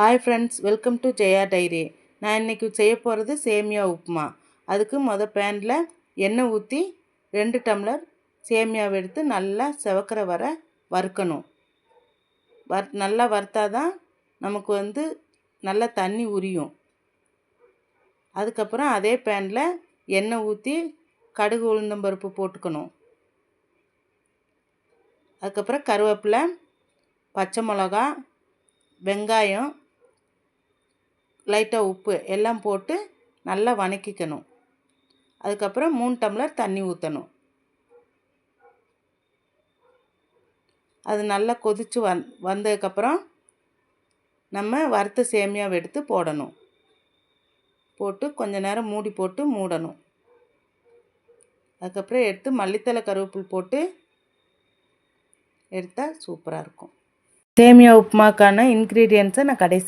Hi friends welcome to Jaya diary நான் இன்றைக்கி செய்ய போகிறது சேமியா உப்புமா. அதுக்கு மொதல் பேனில் எண்ணெய் ஊற்றி ரெண்டு டம்ளர் சேமியாவை எடுத்து நல்லா செவக்கிற வர வறுக்கணும். வர் நல்லா வறுத்தாதான் நமக்கு வந்து நல்லா தண்ணி உரியும். அதுக்கப்புறம் அதே பேனில் எண்ணெய் ஊற்றி கடுகு உளுந்தம்பருப்பு போட்டுக்கணும். அதுக்கப்புறம் கருவேப்பிலை பச்சை மிளகா வெங்காயம் லைட்டாக உப்பு எல்லாம் போட்டு நல்லா வணக்கிக்கணும். அதுக்கப்புறம் மூணு டம்ளர் தண்ணி ஊற்றணும் அது நல்லா கொதித்து வந் வந்ததுக்கப்புறம் நம்ம வறுத்த சேமியாவை எடுத்து போடணும். போட்டு கொஞ்ச நேரம் மூடி போட்டு மூடணும். அதுக்கப்புறம் எடுத்து மல்லித்தலை கருவேப்பில் போட்டு எடுத்தால் சூப்பராக இருக்கும். சேமியா உப்புமாக்கான இன்க்ரீடியன்ஸை நான் கடைசி